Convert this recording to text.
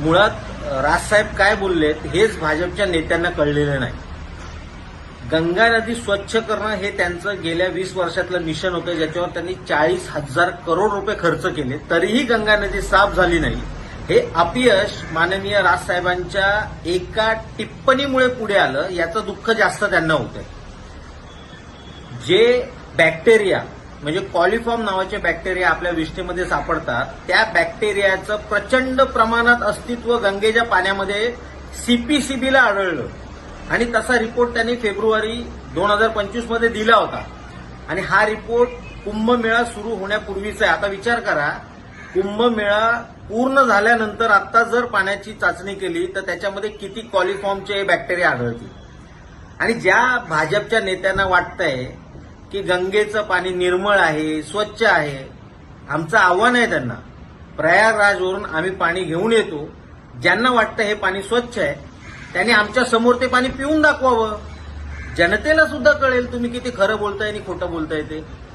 मुळात राजसाहेब काय बोललेत हेच भाजपच्या नेत्यांना कळलेलं नाही. गंगा नदी स्वच्छ करणं हे त्यांचं गेल्या वीस वर्षातलं मिशन होतं ज्याच्यावर त्यांनी चाळीस हजार करोड रुपये खर्च केले. तरीही गंगा नदी साफ झाली नाही. हे अपयश माननीय राजसाहेबांच्या एका टिप्पणीमुळे पुढे आलं याचं दुःख जास्त त्यांना होतं जे बॅक्टेरिया म्हणजे कॉलिफॉर्म नावाचे बॅक्टेरिया आपल्या विष्ठेमध्ये सापडतात. त्या बॅक्टेरियाचं प्रचंड प्रमाणात अस्तित्व गंगेच्या पाण्यामध्ये सीपीसीबीला आढळलं. आणि तसा रिपोर्ट त्यांनी फेब्रुवारी दोन हजार पंचवीसमध्ये दिला होता. आणि हा रिपोर्ट कुंभमेळा सुरू होण्यापूर्वीचा आहे. आता विचार करा कुंभमेळा पूर्ण झाल्यानंतर आता जर पाण्याची चाचणी केली तर त्याच्यामध्ये किती कॉलिफॉर्मचे बॅक्टेरिया आढळतील? आणि ज्या भाजपच्या नेत्यांना वाटतंय की गंगेचं पाणी निर्मळ आहे स्वच्छ आहे. आमचं आव्हान आहे त्यांना. प्रयागराजवरून आम्ही पाणी घेऊन येतो. ज्यांना वाटतं हे पाणी स्वच्छ आहे त्यांनी आमच्यासमोर ते पाणी पिऊन दाखवावं. जनतेला सुद्धा कळेल तुम्ही किती खरं बोलताय आणि खोटं बोलताय ते.